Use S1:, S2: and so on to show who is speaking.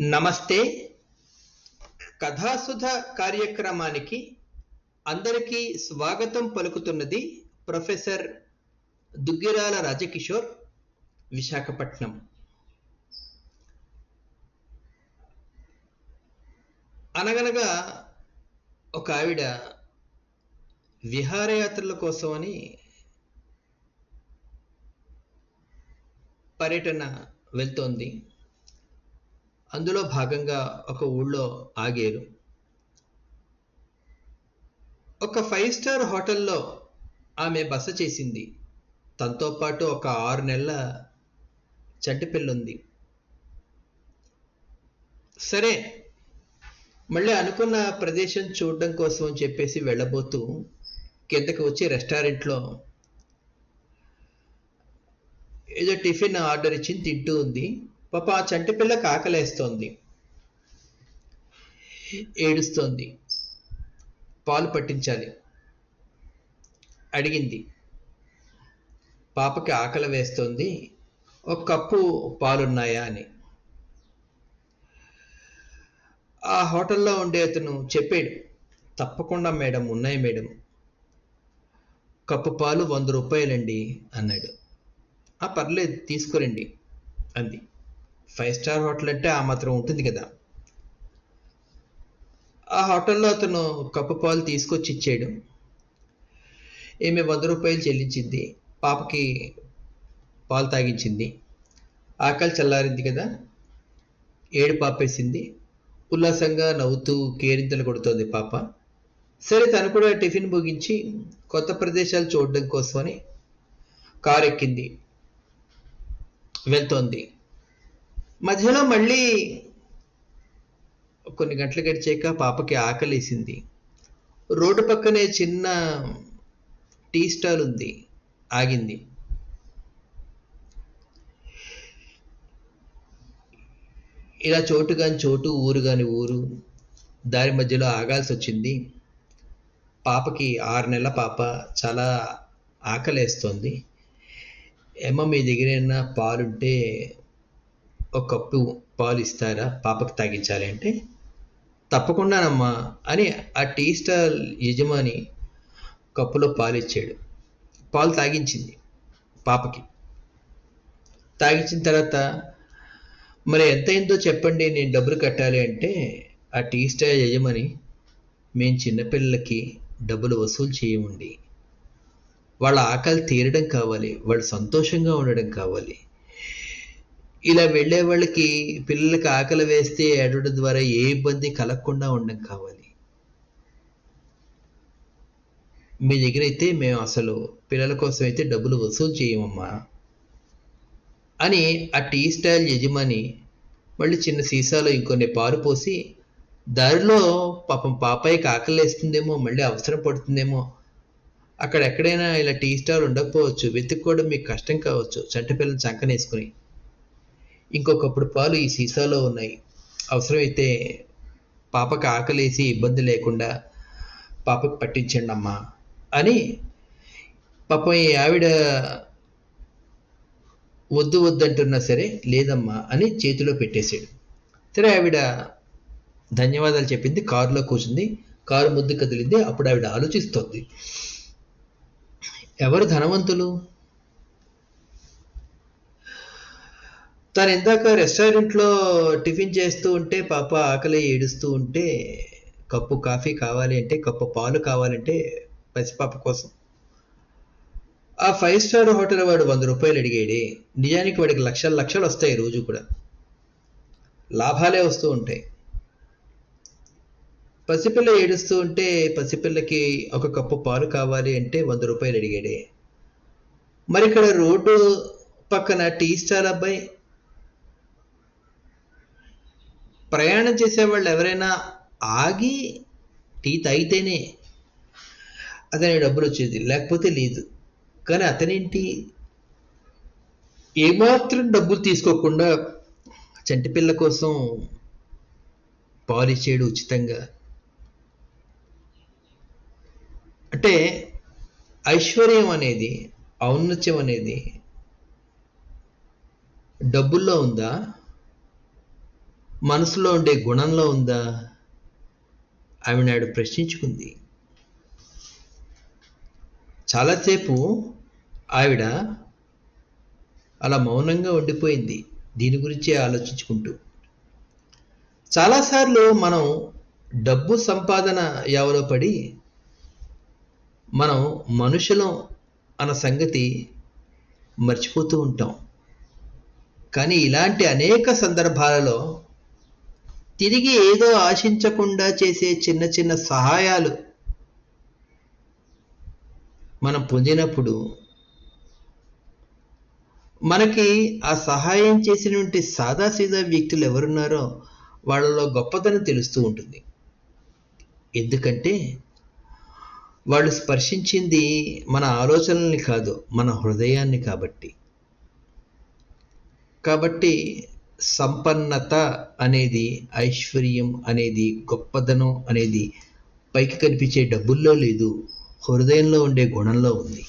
S1: నమస్తే. కథాసుధ కార్యక్రమానికి అందరికీ స్వాగతం పలుకుతున్నది ప్రొఫెసర్ దుగ్గిరాల రాజకిషోర్ విశాఖపట్నం. అనగనగా ఒక ఆవిడ విహారయాత్రల కోసమని పర్యటన వెళ్తోంది. అందులో భాగంగా ఒక ఊళ్ళో ఆగారు. ఒక ఫైవ్ స్టార్ హోటల్లో ఆమె బస చేసింది. తనతో పాటు ఒక ఆరు నెలల చంటి సరే మళ్ళీ అనుకున్న ప్రదేశం చూడడం కోసం అని చెప్పేసి వెళ్ళబోతూ కిందకి వచ్చి రెస్టారెంట్లో ఏదో టిఫిన్ ఆర్డర్ ఇచ్చింది తింటూ ఉంది. పాప ఆ చంటి పిల్లకి ఏడుస్తోంది. పాలు పట్టించాలి. అడిగింది. పాపకి ఆకలి వేస్తోంది. ఒక కప్పు పాలున్నాయా అని. ఆ హోటల్లో ఉండే అతను చెప్పాడు. తప్పకుండా మేడం ఉన్నాయి మేడం. కప్పు పాలు వంద రూపాయలండి అన్నాడు. ఆ పర్లేదు తీసుకురండి అంది. ఫైవ్ స్టార్ హోటల్ అంటే ఆ మాత్రం ఉంటుంది కదా. ఆ హోటల్లో అతను కప్పు పాలు తీసుకొచ్చి ఇచ్చాడు. ఈమె వంద రూపాయలు చెల్లించింది. పాపకి పాలు తాగించింది. ఆకలి చల్లారింది కదా. ఏడు పాపేసింది ఉల్లాసంగా నవ్వుతూ కేరింతలు కొడుతోంది పాప. సరే తను కూడా టిఫిన్ ముగించి కొత్త ప్రదేశాలు చూడడం కోసమని కారు ఎక్కింది వెళ్తోంది. మధ్యలో మళ్ళీ కొన్ని గంటలు గడిచాక పాపకి ఆకలేసింది. రోడ్డు పక్కనే చిన్న టీ స్టాల్ ఉంది. ఆగింది. ఇలా చోటు కాని చోటు ఊరు కాని ఊరు దారి మధ్యలో ఆగాల్సి వచ్చింది. పాపకి ఆరు నెలల పాప చాలా ఆకలేస్తోంది. ఏమో మీ దగ్గర పాలుంటే ఒక కప్పు పాలు ఇస్తారా? పాపకు తాగించాలి అంటే? తప్పకుండానమ్మా అని ఆ టీ స్టాల్ యజమాని కప్పులో పాలు ఇచ్చాడు పాలు తాగించింది పాపకి. తాగించిన తర్వాత మరి ఎంత అయిందో చెప్పండి నేను డబ్బులు కట్టాలి అంటే ఆ టీ స్టాల్ యజమాని మేము చిన్నపిల్లలకి డబ్బులు వసూలు చేయమండి. వాళ్ళ ఆకలి తీరడం కావాలి వాళ్ళు సంతోషంగా ఉండడం కావాలి. ఇలా వెళ్ళే వాళ్ళకి పిల్లలకి ఆకలి వేస్తే ఏడవడం ద్వారా ఏ ఇబ్బంది కలగకుండా ఉండడం కావాలి. మీ దగ్గర అయితే మేము అసలు పిల్లల కోసం అయితే డబ్బులు వసూలు చేయమమ్మా అని ఆ టీ స్టైల్ యజమాని మళ్ళీ చిన్న సీసాలో ఇంకొన్ని పారు పోసి దారిలో పాపం పాపాయికి ఆకలి వేస్తుందేమో మళ్ళీ అవసరం పడుతుందేమో అక్కడ ఎక్కడైనా ఇలా టీ స్టాల్ ఉండకపోవచ్చు వెతుక్కోవడం మీకు కష్టం కావచ్చు చంటపిల్లని పిల్లలు చంకనేసుకుని. ఇంకొకప్పుడు పాలు ఈ సీసాలో ఉన్నాయి. అవసరమైతే పాపకి ఆకలేసి ఇబ్బంది లేకుండా పాపకు పట్టించండి అమ్మా అని పాపం ఈ ఆవిడ వద్దు వద్దంటున్నా సరే లేదమ్మా అని చేతిలో పెట్టేశాడు. సరే ఆవిడ ధన్యవాదాలు చెప్పింది. కారులో కూర్చుంది. కారు ముద్దు కదిలింది. అప్పుడు ఆవిడ ఆలోచిస్తోంది. ఎవరు ధనవంతులు? తను ఇందాక రెస్టారెంట్లో టిఫిన్ చేస్తూ ఉంటే పాప ఆకలి ఏడుస్తూ ఉంటే కప్పు కాఫీ కావాలి అంటే కప్పు పాలు కావాలంటే పసిపాప కోసం. ఆ ఫైవ్ స్టార్ హోటల్ వాడు వంద రూపాయలు అడిగాడే. నిజానికి వాడికి లక్షల లక్షలు వస్తాయి రోజు కూడా. లాభాలే వస్తూ ఉంటాయి. పసిపిల్ల ఏడుస్తూ ఉంటే పసిపిల్లకి ఒక కప్పు పాలు కావాలి అంటే వంద రూపాయలు అడిగాడే. మరి ఇక్కడ రోడ్డు పక్కన టీ స్టార్ అబ్బాయి ప్రయాణం చేసేవాళ్ళు ఎవరైనా ఆగి టీ తాగితేనే అతని డబ్బులు వచ్చేది లేకపోతే లేదు. కానీ అతనేంటి? ఏమాత్రం డబ్బులు తీసుకోకుండా చంటిపిల్ల కోసం పాలిష్ చేయడం ఉచితంగా. అంటే ఐశ్వర్యం అనేది ఔన్నత్యం అనేది డబ్బుల్లో ఉందా? మనసులో ఉండే గుణంలో ఉందా? ఆమె నాడు ప్రశ్నించుకుంది. చాలాసేపు ఆవిడ అలా మౌనంగా ఉండిపోయింది. దీని గురించే ఆలోచించుకుంటూ. చాలాసార్లు మనం డబ్బు సంపాదన యావలో పడి మనం మనుషులం అన్న సంగతి మర్చిపోతూ ఉంటాం. కానీ ఇలాంటి అనేక సందర్భాలలో తిరిగి ఏదో ఆశించకుండా చేసే చిన్న చిన్న సహాయాలు. మనం పొందినప్పుడు మనకి ఆ సహాయం చేసినటువంటి సాదాసీదా వ్యక్తులు ఎవరున్నారో వాళ్ళలో గొప్పతనం తెలుస్తూ ఉంటుంది. ఎందుకంటే వాళ్ళు స్పర్శించింది మన ఆలోచనల్ని కాదు మన హృదయాన్ని కాబట్టి. కాబట్టి సంపన్నత అనేది ఐశ్వర్యం అనేది గొప్పదనం అనేది పైకి కనిపించే డబ్బుల్లో లేదు హృదయంలో ఉండే గుణంలో ఉంది.